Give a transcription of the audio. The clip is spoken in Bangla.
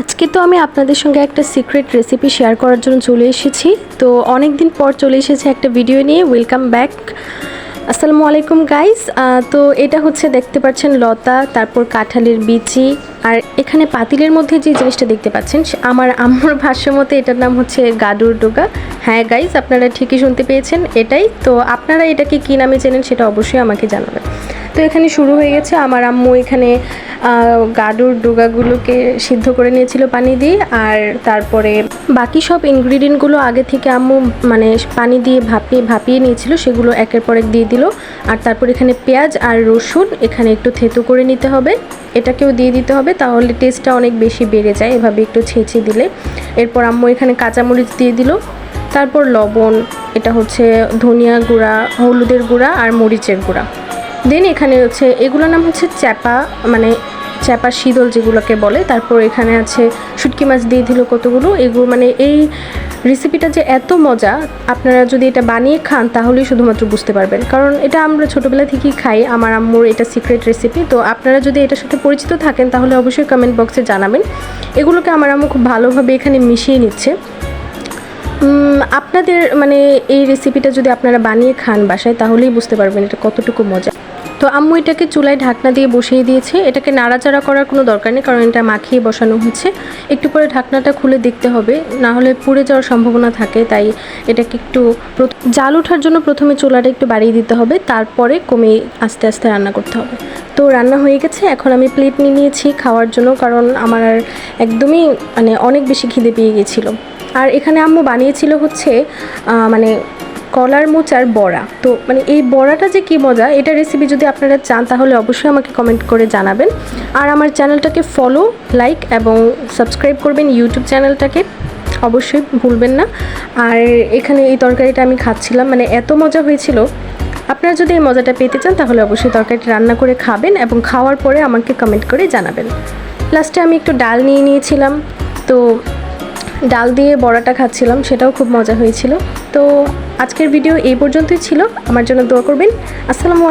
আজকে তো আমি আপনাদের সঙ্গে একটা সিক্রেট রেসিপি শেয়ার করার জন্য চলে এসেছি। তো অনেক দিন পর চলে এসেছি একটা ভিডিও নিয়ে। ওয়েলকাম ব্যাক আসসালামু আলাইকুম গাইস তো এটা হচ্ছে দেখতে পাচ্ছেন লতা, তারপর কাঁঠালের বিচি, আর এখানে পাতিলের মধ্যে যে জিনিসটা দেখতে পাচ্ছেন আমার আম্মুর ভাষ্য মতে এটার নাম হচ্ছে গাডুর ডোগা। হ্যাঁ গাইস আপনারা ঠিকই শুনতে পেয়েছেন এটাই। তো আপনারা এটাকে কী নামে চেনেন সেটা অবশ্যই আমাকে জানাবেন। তো এখানে শুরু হয়ে গেছে। আমার আম্মু এখানে গাডুর ডোগাগুলোকে সিদ্ধ করে নিয়েছিল পানি দিয়ে আর তারপরে বাকি সব ইনগ্রিডিয়েন্টগুলো আগে থেকে আম্মু মানে পানি দিয়ে ভাপিয়ে ভাপিয়ে নিয়েছিল, সেগুলো একের পর এক দিয়ে দিল। আর তারপর এখানে পেঁয়াজ আর রসুন, এখানে একটু থেতু করে নিতে হবে। এটাকেও দিয়ে দিতে হবে, তাহলে টেস্টটা অনেক বেশি বেড়ে যায় এভাবে একটু ছেঁচে দিলে। এরপর আম্মু এখানে কাঁচামরিচ দিয়ে দিল। তারপর লবণ, এটা হচ্ছে ধনিয়া গুঁড়া, হলুদের গুঁড়া আর মরিচের গুঁড়া। দেন এখানে হচ্ছে, এগুলোর নাম হচ্ছে চ্যাপা মানে চ্যাপা শীতল যেগুলোকে বলে, তারপর এখানে আছে শুটকি মাছ দিয়ে দিল কতগুলো, এগুলো মানে এই রেসিপিটা যে এত মজা, আপনারা যদি এটা বানিয়ে খান তাহলেই শুধুমাত্র বুঝতে পারবেন। কারণ এটা আমরা ছোটোবেলা থেকেই খাই, আমার আম্মুর এটা সিক্রেট রেসিপি তো আপনারা যদি এটার সাথে পরিচিত থাকেন তাহলে অবশ্যই কমেন্ট বক্সে জানাবেন। এগুলোকে আমার আম্মু খুব ভালোভাবে এখানে মিশিয়ে নিচ্ছে। আপনাদের মানে এই রেসিপিটা যদি আপনারা বানিয়ে খান বাসায়, তাহলেই বুঝতে পারবেন এটা কতটুকু মজা। তো আম্মু এটাকে চুলায় ঢাকনা দিয়ে বসিয়ে দিয়েছে। এটাকে নাড়াচাড়া করার কোনো দরকার নেই, কারণ এটা মাখিয়ে বসানো হয়েছে একটু পরে ঢাকনাটা খুলে দেখতে হবে, না হলে পুড়ে যাওয়ার সম্ভাবনা থাকে, তাই এটাকে একটু জাল ওঠার জন্য প্রথমে চুলাটা একটু বাড়িয়ে দিতে হবে, তারপরে কমে আস্তে আস্তে রান্না করতে হবে। তো রান্না হয়ে গেছে, এখন আমি প্লেট নিয়ে নিয়েছি খাওয়ার জন্য, কারণ আমার একদমই মানে অনেক বেশি খিদে পেয়ে গেছিল। আর এখানে আম্মু বানিয়েছিল হচ্ছে মানে কলার মোচার বড়া। তো মানে এই বড়াটা যে কী মজা, এটা রেসিপি যদি আপনারা চান তাহলে অবশ্যই আমাকে কমেন্ট করে জানাবেন। আর আমার চ্যানেলটাকে ফলো লাইক এবং সাবস্ক্রাইব করবেন ইউটিউব চ্যানেলটাকে অবশ্যই ভুলবেন না। আর এখানে এই তরকারিটা আমি খাচ্ছিলাম মানে এত মজা হয়েছিল। আপনারা যদি এই মজাটা পেতে চান তাহলে অবশ্যই তরকারিটা রান্না করে খাবেন এবং খাওয়ার পরে আমাকে কমেন্ট করে জানাবেন। লাস্টে আমি একটু ডাল নিয়ে নিয়েছিলাম, তো ডাল দিয়ে বড়াটা খাচ্ছিলাম, সেটাও খুব মজা হয়েছিল। তো আজকের ভিডিও এই পর্যন্তই ছিল। আমার জন্য দোয়া করবেন। আসসালামু